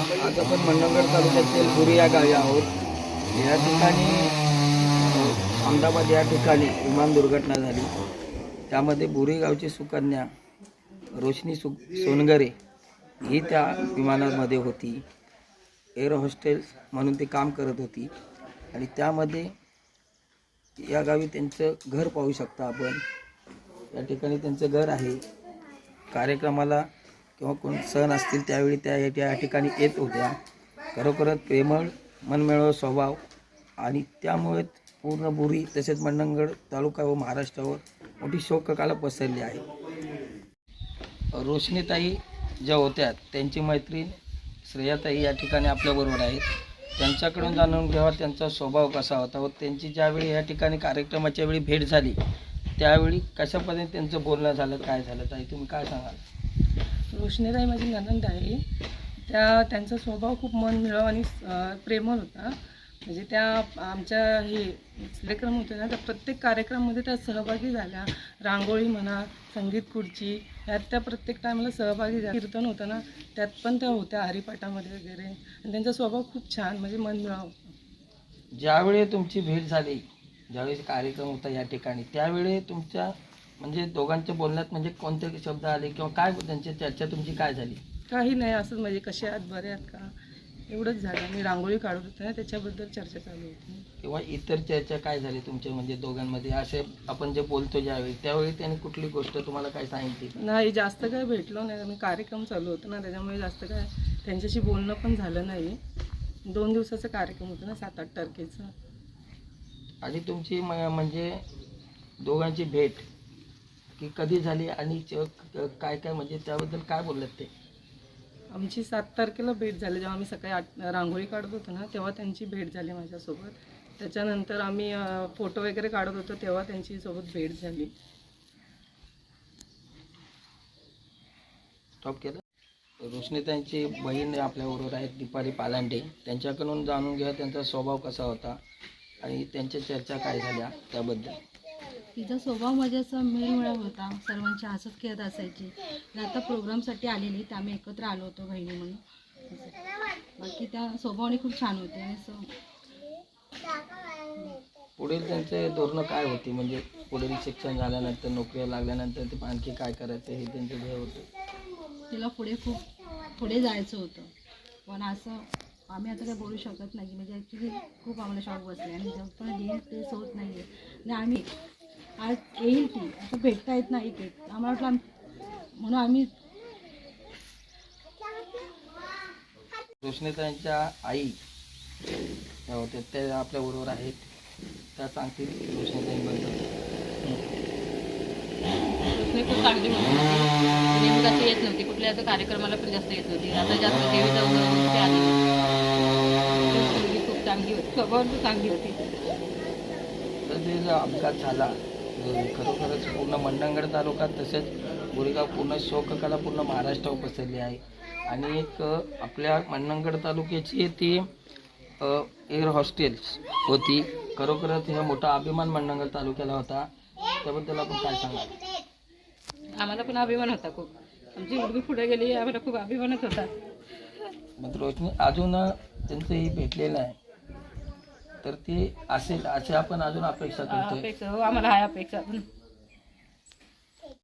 आज आपण मंडणगड तालुक्यातील पुरी या गावी आहोत. या ठिकाणी अहमदाबाद या ठिकाणी विमान दुर्घटना झाली. त्यामध्ये बुरी गावची सुकन्या रोशनी सु सोनगरे ही त्या विमानामध्ये होती. एअर हॉस्टेल म्हणून ती काम करत होती. आणि त्यामध्ये या गावी त्यांचं घर पाहू शकता आपण. या ठिकाणी त्यांचं घर आहे. कार्यक्रमाला किंवा कोण सण असतील त्यावेळी त्या या- ठिकाणी येत होत्या. खरोखरच प्रेमळ मनमिळव स्वभाव आणि त्यामुळे पूर्ण बुरी तसेच मंडणगड तालुका व महाराष्ट्रावर मोठी शोककाला पसरली आहे. रोशनीताई ज्या होत्या त्यांची मैत्रीण श्रेयाताई या ठिकाणी आपल्याबरोबर आहेत. त्यांच्याकडून जाणून घ्यावा त्यांचा स्वभाव कसा होता व त्यांची ज्यावेळी या ठिकाणी कार्यक्रमाच्या वेळी भेट झाली त्यावेळी कशा पद्धतीने त्यांचं बोलणं झालं काय झालं? ताई तुम्ही काय सांगाल? रोशनीताई माझी ननंद आहे. त्या त्यांचा स्वभाव खूप मन मिळव आणि प्रेमळ होता. म्हणजे त्या आमच्या हे कार्यक्रम होते ना त्या प्रत्येक कार्यक्रमामध्ये त्या सहभागी झाल्या. रांगोळी म्हणा संगीत खुर्ची ह्यात त्या प्रत्येक टायमाला सहभागी झाल्या. कीर्तन होतं ना त्यात पण त्या होत्या हरिपाठामध्ये वगैरे. आणि त्यांचा स्वभाव खूप छान म्हणजे मन मिळाव ज्यावेळी तुमची भेट झाली ज्यावेळी कार्यक्रम होता या ठिकाणी त्यावेळी तुमच्या म्हणजे दोघांच्या बोलण्यात म्हणजे कोणते शब्द आले किंवा काय त्यांची चर्चा तुमची काय झाली? काही नाही असंच म्हणजे कसे आहात बरे आहात का? एवढंच झालं. मी रांगोळी काढत होते ना त्याच्याबद्दल चर्चा चालू होती. किंवा इतर चर्चा काय झाली तुमच्या म्हणजे दोघांमध्ये? असे आपण जे बोलतो ज्यावेळी त्यावेळी त्यांनी कुठली गोष्ट तुम्हाला काय सांगितली? नाही जास्त काय भेटलो नाही. आम्ही कार्यक्रम चालू होतो ना त्याच्यामुळे जास्त काय त्यांच्याशी बोलणं पण झालं नाही. दोन दिवसाचा कार्यक्रम होता ना सात आठ तारखेचा. आणि तुमची म- म्हणजे दोघांची भेट की कधी झाली आणि काय काय म्हणजे त्याबद्दल काय बोललात ते? आमची सात तारखेला भेट झाली. जेव्हा आम्ही सकाळी आठ रांगोळी काढत होतो ना तेव्हा त्यांची भेट झाली माझ्यासोबत. त्याच्यानंतर आम्ही फोटो वगैरे काढत होतो तेव्हा त्यांची सोबत भेट झाली. स्टॉप केलं. रोशनीताईंची बहीण आपल्याबरोबर आहेत दीपाली पालांडे. त्यांच्याकडून जाणून घ्या त्यांचा स्वभाव कसा होता आणि त्यांच्या चर्चा काय झाल्या त्याबद्दल. तिचा स्वभाव माझ्या असा मेळमेळा होता. सर्वांची हसत खेळत असायची. आता प्रोग्रामसाठी आलेली तर आम्ही एकत्र आलो होतो बहिणी म्हणून. बाकी त्या स्वभावाने खूप छान होते. आणि पुढील त्यांचे धोरणं काय होती? म्हणजे पुढील शिक्षण झाल्यानंतर नोकरीला लागल्यानंतर ते आणखी काय करायचं? हे त्यांचं ध्येय होतं. तिला पुढे खूप पुढे जायचं होतं. पण असं आम्ही आता काही बोलू शकत नाही. म्हणजे ॲक्च्युली खूप आम्हाला शॉक बसले. आणि जग पण येईल ते होत नाही आहे आणि आम्ही आज येईल ती आता भेटता येत नाही की आम्हाला वाटलं आम- म्हणून आम्ही रोशनीताईंच्या आई त्या होत्या त्या आपल्याबरोबर आहेत. त्या सांगतील खूप चांगली होती. जास्त येत नव्हती. कुठल्या असं कार्यक्रमाला पण जास्त येत नव्हती. आता जास्त आली मुलगी खूप चांगली होती. स्वभाव पण चांगली होती. तर ते जो अपघात झाला? खरोखरच पूर्ण मंडणगड तालुका तसेच गोरेगाव पूर्ण शोककला पूर्ण महाराष्ट्रावर पसरली आहे. आणि एक आपल्या मंडणगड तालुक्याची ती एअर हॉस्टेल्स होती. खरोखरच हा मोठा अभिमान मंडणगड तालुक्याला होता. त्याबद्दल आपण काय सांगाल? आम्हाला पण अभिमान होता खूप. आमची मुलगी पुढे गेली आम्हाला खूप अभिमानच होता. मग रोशनी अजून त्यांचं हे भेटलेलं आहे. तर ते असेल असे आपण अजून अपेक्षा करतो अपेक्षा हो आम्हाला हाय अपेक्षा.